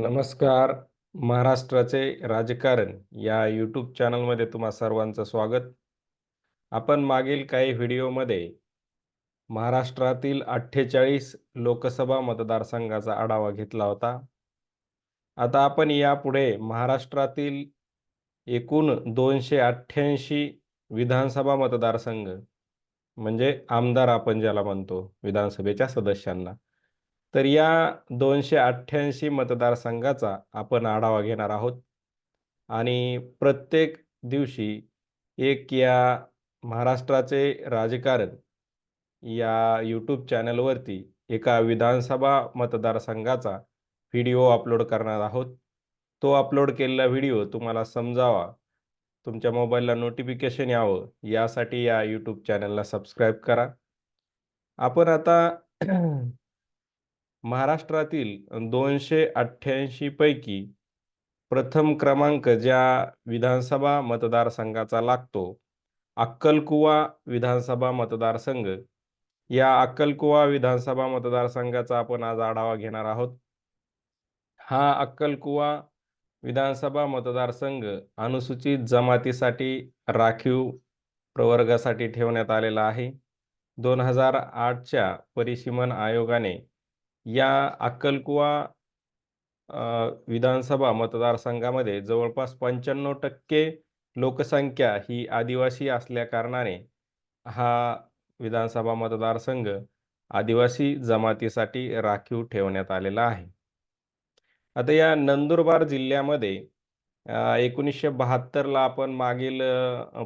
नमस्कार महाराष्ट्राचे राजकारण या यूट्यूब चॅनलमध्ये तुम्हा सर्वांचं स्वागत. आपण मागील काही व्हिडिओमध्ये महाराष्ट्रातील अठ्ठेचाळीस लोकसभा मतदारसंघाचा आढावा घेतला होता. आता आपण यापुढे महाराष्ट्रातील एकूण दोनशे अठ्ठ्याऐंशी विधानसभा मतदारसंघ म्हणजे आमदार आपण ज्याला म्हणतो विधानसभेच्या सदस्यांना तर या दोनशे अठ्ठ्याऐंशी मतदारसंघाचा आपण आढावा घेणार आहोत. आणि प्रत्येक दिवशी एक या महाराष्ट्राचे राजकारण या यूट्यूब चॅनलवरती एका विधानसभा मतदारसंघाचा व्हिडिओ अपलोड करणार आहोत. तो अपलोड केलेला व्हिडिओ तुम्हाला समजावा. तुमच्या मोबाईलला नोटिफिकेशन यावं यासाठी या यूट्यूब चॅनलला सबस्क्राईब करा. आपण आता महाराष्ट्रातील दोनशे अठ्ठ्याऐंशी पैकी प्रथम क्रमांक ज्या विधानसभा मतदारसंघाचा लागतो अक्कलकुवा विधानसभा मतदारसंघ. या अक्कलकुवा विधानसभा मतदारसंघाचा आपण आज आढावा घेणार आहोत. हा अक्कलकुवा विधानसभा मतदारसंघ अनुसूचित जमातीसाठी राखीव प्रवर्गासाठी ठेवण्यात आलेला आहे. दोन हजार आठच्या परिसीमन आयोगाने या अक्कलकुवा विधानसभा मतदारसंघामध्ये जवळपास पंच्याण्णव टक्के लोकसंख्या ही आदिवासी असल्याकारणाने हा विधानसभा मतदारसंघ आदिवासी जमातीसाठी राखीव ठेवण्यात आलेला आहे. आता या नंदुरबार जिल्ह्यामध्ये एकोणीसशे बहात्तरला आपण मागील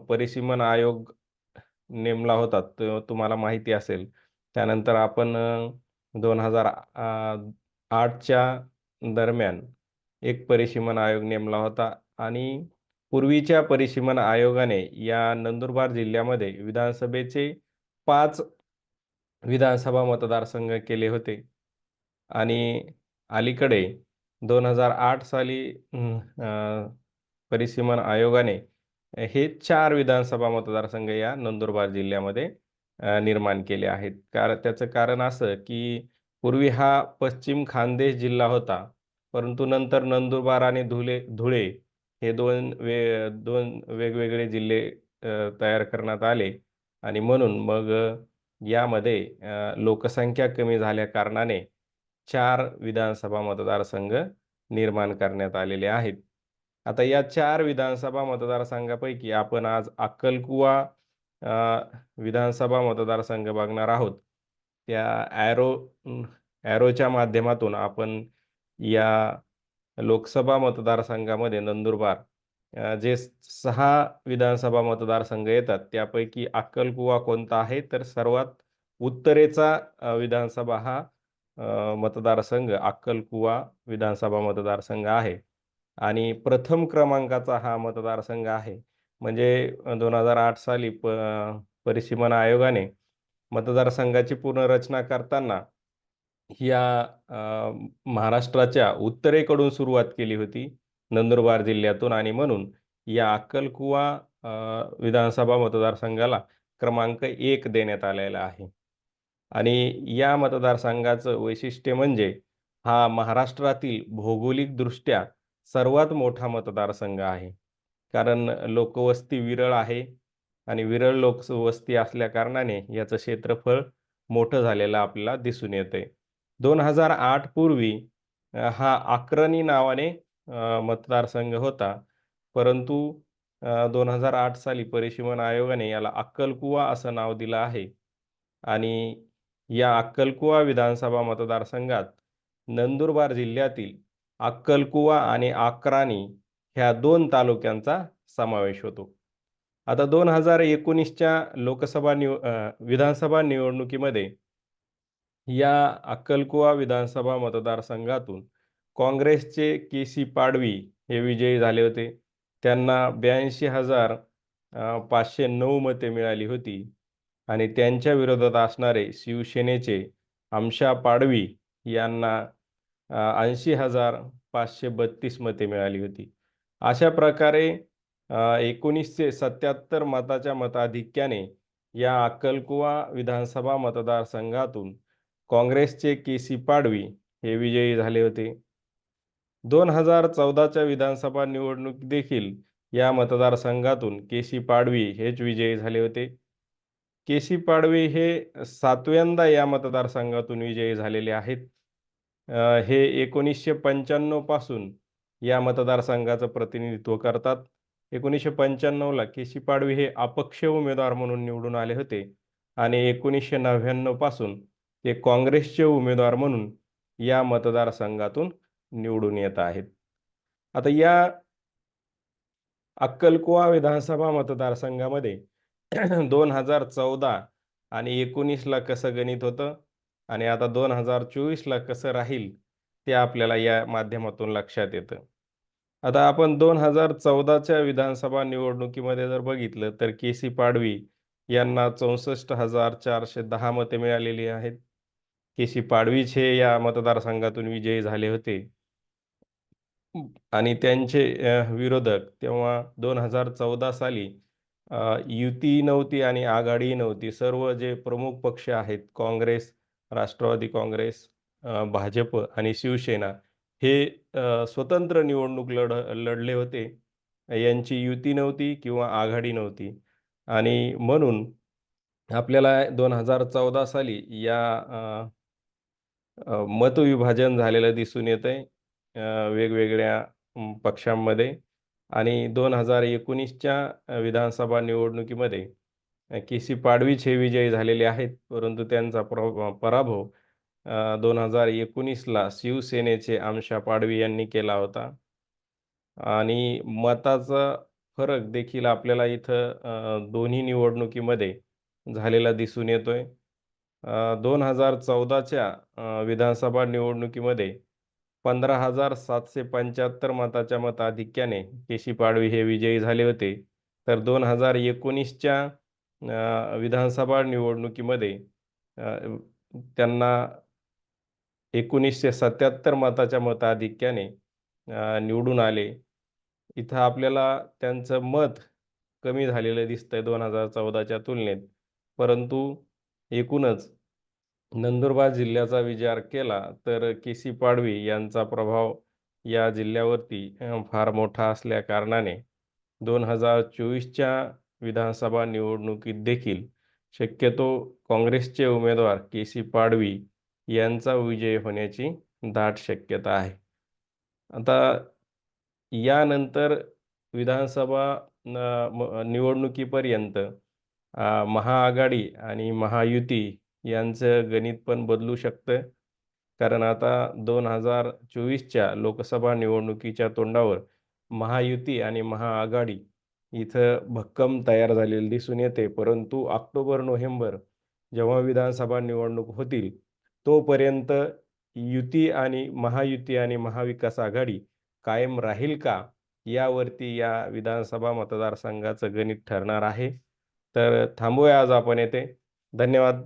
परिसीमन आयोग नेमला होता. तुम्हाला माहिती असेल. त्यानंतर आपण दोन हजार आठच्या दरम्यान एक परिसीमन आयोग नेमला होता आणि पूर्वीच्या परिसीमन आयोगाने या नंदुरबार जिल्ह्यामध्ये विधानसभेचे पाच विधानसभा मतदारसंघ केले होते. आणि अलीकडे दोन हजार आठ साली परिसीमन आयोगाने हे चार विधानसभा मतदारसंघ या नंदुरबार जिल्ह्यामध्ये निर्माण केले आहेत. कारण त्याचं कारण असं की पूर्वी हा पश्चिम खानदेश जिल्हा होता परंतु नंतर नंदुरबार आणि धुळे धुळे हे दोन वे दोन वेगवेगळे जिल्हे तयार करण्यात आले आणि म्हणून मग यामध्ये लोकसंख्या कमी झाल्या कारणाने चार विधानसभा मतदारसंघ निर्माण करण्यात आलेले आहेत. आता या चार विधानसभा मतदारसंघापैकी आपण आज अक्कलकुवा विधानसभा मतदारसंघ बघणार आहोत. त्या ॲरो ॲरोच्या माध्यमातून आपण या लोकसभा मतदारसंघामध्ये नंदुरबार जे सहा विधानसभा मतदारसंघ येतात त्यापैकी अक्कलकुवा कोणता आहे? तर सर्वात उत्तरेचा विधानसभा हा मतदारसंघ अक्कलकुवा विधानसभा मतदारसंघ आहे. आणि प्रथम क्रमांकाचा हा मतदारसंघ आहे. म्हणजे दोन हजार आठ साली प परिसीमन आयोगाने मतदारसंघाची पुनर्रचना करताना या महाराष्ट्राच्या उत्तरेकडून सुरुवात केली होती नंदुरबार जिल्ह्यातून. आणि म्हणून या अक्कलकुवा विधानसभा मतदारसंघाला क्रमांक एक देण्यात आलेला आहे. आणि या मतदारसंघाचं वैशिष्ट्य म्हणजे हा महाराष्ट्रातील भौगोलिकदृष्ट्या सर्वात मोठा मतदारसंघ आहे. कारण लोकवस्ती विरळ आहे आणि विरळ लोकवस्ती असल्या कारणाने याचं क्षेत्रफळ मोठं झालेलं आपल्याला दिसून येते दोन हजार आठ पूर्वी हा आक्रणी नावाने मतदारसंघ होता. परंतु दोन हजार आठ साली परिशिमन आयोगाने याला अक्कलकुवा असं नाव दिलं आहे. आणि या अक्कलकुवा विधानसभा मतदारसंघात नंदुरबार जिल्ह्यातील अक्कलकुवा आणि आक्रानी ह्या दोन तालुक्यांचा समावेश होतो. आता दोन हजार एकोणीसच्या लोकसभा निव विधानसभा निवडणुकीमध्ये या अक्कलकुवा विधानसभा मतदारसंघातून काँग्रेसचे के सी पाडवी हे विजयी झाले होते. त्यांना ब्याऐंशी हजार पाचशे नऊ मते मिळाली होती. आणि त्यांच्या विरोधात असणारे शिवसेनेचे आमशा पाडवी यांना ऐंशी हजार पाचशे बत्तीस मते मिळाली होती. अशा प्रकारे एकोणीसशे सत्याहत्तर मताच्या मताधिक्याने या अक्कलकुवा विधानसभा मतदारसंघातून काँग्रेसचे के सी पाडवी हे विजयी झाले होते. दोन हजार चौदाच्या विधानसभा निवडणूक देखील या मतदारसंघातून के सी पाडवी हेच विजयी झाले होते. के सी पाडवी हे सातव्यांदा या मतदारसंघातून विजयी झालेले आहेत. हे एकोणीसशे पंच्याण्णवपासून या मतदारसंघाचं प्रतिनिधित्व करतात. एकोणीसशे पंच्याण्णवला केसी पाडवी हे अपक्ष उमेदवार म्हणून निवडून आले होते आणि एकोणीसशे नव्याण्णवपासून ते काँग्रेसचे उमेदवार म्हणून या मतदारसंघातून निवडून येत आहेत. आता या अक्कलकुवा विधानसभा मतदारसंघामध्ये दोन हजार चौदा आणि एकोणीसला कसं गणित होतं आणि आता दोन हजार चोवीसला कसं राहील ते आपल्याला या माध्यमातून लक्षात येतं. आता आपण दोन हजार चौदाच्या विधानसभा निवडणुकीमध्ये जर बघितलं तर के सी पाडवी यांना चौसष्ट हजार चारशे दहा मते मिळालेली आहेत. के सी पाडवीच हे या मतदारसंघातून विजयी झाले होते. आणि त्यांचे विरोधक तेव्हा दोन हजार चौदा साली युती नव्हती आणि आघाडी नव्हती. सर्व जे प्रमुख पक्ष आहेत काँग्रेस राष्ट्रवादी काँग्रेस भाजप आणि शिवसेना हे स्वतंत्र निवडणूक लढ लढले होते. यांची युती नव्हती किंवा आघाडी नव्हती. आणि म्हणून आपल्याला दोन हजार चौदा साली या मतविभाजन झालेलं दिसून येतं आहे वेगवेगळ्या पक्षांमध्ये. आणि दोन हजार एकोणीसच्या विधानसभा निवडणुकीमध्ये के सी पाडवीच हे विजयी झालेले आहेत परंतु त्यांचा प्र पराभव दोन हजार एकोणीसला शिवसेनेचे आमशा पाडवी यांनी केला होता. आणि मताचा फरक देखील आपल्याला इथं दोन्ही निवडणुकीमध्ये झालेला दिसून येतोय. दोन हजार चौदाच्या विधानसभा निवडणुकीमध्ये पंधरा हजार सातशे पंच्याहत्तर मताच्या मताधिक्याने केशी पाडवी हे विजयी झाले होते. तर दोन हजार एकोणीसच्या विधानसभा निवडणुकीमध्ये त्यांना एकोणीसशे सत्याहत्तर मताच्या मताधिक्याने निवडून आले. इथं आपल्याला त्यांचं मत कमी झालेलं दिसतंय दोन हजार चौदाच्या तुलनेत. परंतु एकूणच नंदुरबार जिल्ह्याचा विचार केला तर के सी पाडवी यांचा प्रभाव या जिल्ह्यावरती फार मोठा असल्या कारणाने दोन हजार चोवीसच्या विधानसभा निवडणुकीत देखील शक्यतो काँग्रेसचे उमेदवार के सी पाडवी यांचा विजय होण्याची दाट शक्यता आहे. आता यानंतर विधानसभा निवडणुकीपर्यंत महाआघाडी आणि महायुती यांचं गणित पण बदलू शकतं. कारण आता दोन हजार चोवीसच्या लोकसभा निवडणुकीच्या तोंडावर महायुती आणि महाआघाडी इथं भक्कम तयार झालेली दिसून येते. परंतु ऑक्टोबर नोव्हेंबर जेव्हा विधानसभा निवडणूक होतील तोपर्यंत युती आणि महायुती आणि महाविकास आघाडी कायम राहील का? यावरती या विधानसभा मतदारसंघाचं गणित ठरणार आहे. तर थांबूया आज आपण येथे. धन्यवाद.